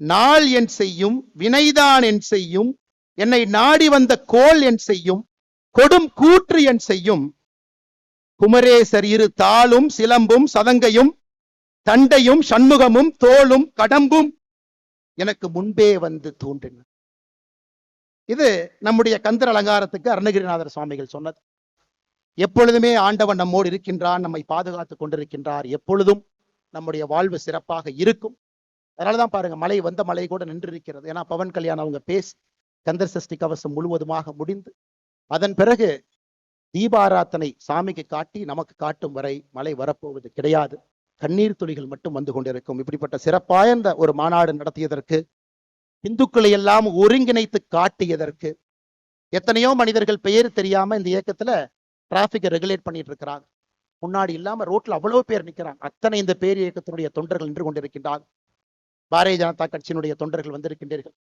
நாள் என் செய்யும் வினைதான் என் செய்யும் என்னை நாடி வந்த கோல் என் செய்யும் கொடும் கூற்று என் செய்யும். குமரேசர் இரு தாளும் சிலம்பும் சதங்கையும் தண்டையும் சண்முகமும் தோளும் கடம்பும் எனக்கு முன்பே வந்து தோன்றின. இது நம்முடைய கந்தர் அலங்காரத்துக்கு அருணகிரிநாதர் சுவாமிகள் சொன்னது. எப்பொழுதுமே ஆண்டவன் நம்மோடு இருக்கின்றான் நம்மை பாதுகாத்துக் கொண்டிருக்கின்றார். எப்பொழுதும் நம்முடைய வாழ்வு சிறப்பாக இருக்கும். அதனாலதான் பாருங்க மழை வந்த மழை கூட நின்று இருக்கிறது ஏன்னா பவன் கல்யாணம் அவங்க பேசி சந்திர சஷ்டி கவசம் முழுவதுமாக முடிந்து அதன் பிறகு தீபாராத்தனை சாமிக்கு காட்டி நமக்கு காட்டும் வரை மழை வரப்போவது கிடையாது. கண்ணீர் துளிகள் மட்டும் வந்து கொண்டிருக்கும். இப்படிப்பட்ட சிறப்பாய்ந்த ஒரு மாநாடு நடத்தியதற்கு இந்துக்களை எல்லாம் ஒருங்கிணைத்து காட்டியதற்கு எத்தனையோ மனிதர்கள் பெயர் தெரியாம இந்த இயக்கத்துல டிராபிக்கை ரெகுலேட் பண்ணிட்டு இருக்கிறாங்க. முன்னாடி இல்லாம ரோட்ல அவ்வளவு பேர் நிக்கிறாங்க. அத்தனை இந்த பேர் இயக்கத்தினுடைய தொண்டர்கள் நின்று கொண்டிருக்கின்றார்கள். பாரதிய ஜனதா கட்சியினுடைய தொண்டர்கள் வந்திருக்கின்றீர்கள்.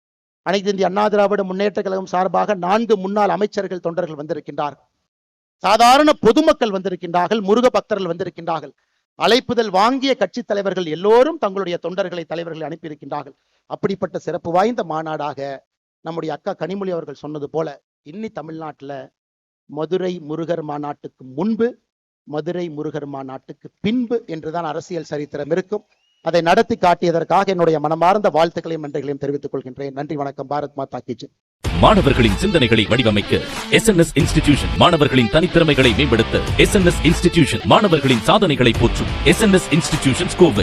அனைத்து இந்திய அண்ணா திராவிட முன்னேற்ற கழகம் சார்பாக நான்கு முன்னாள் அமைச்சர்கள் தொண்டர்கள் வந்திருக்கின்றார்கள். சாதாரண பொதுமக்கள் வந்திருக்கின்றார்கள் முருக பக்தர்கள் வந்திருக்கின்றார்கள். அழைப்புதல் வாங்கிய கட்சி தலைவர்கள் எல்லோரும் தங்களுடைய தொண்டர்களை தலைவர்களை அனுப்பியிருக்கின்றார்கள். அப்படிப்பட்ட சிறப்பு வாய்ந்த மாநாடாக நம்முடைய அக்கா கனிமொழி அவர்கள் சொன்னது போல இன்னி தமிழ்நாட்டுல மதுரை முருகர் மாநாட்டுக்கு முன்பு மதுரை முருகர் மாநாட்டுக்கு பின்பு என்றுதான் அரசியல் சரித்திரம் இருக்கும். அதை நடத்தி காட்டியதற்காக என்னுடைய மனமார்ந்த வாழ்த்துக்களையும் நன்றிகளையும் தெரிவித்துக் கொள்கின்றேன். நன்றி வணக்கம். பாரத் மாதா கிஜி மாணவர்களின் சிந்தனைகளை வடிவமைக்க எஸ் என் எஸ் இன்ஸ்டிடியூஷன் மாணவர்களின் தனித்திறமைகளை மேம்படுத்த எஸ் என் எஸ் இன்ஸ்டிடியூஷன் மாணவர்களின் சாதனைகளை போற்றும் S N S institution Kovai.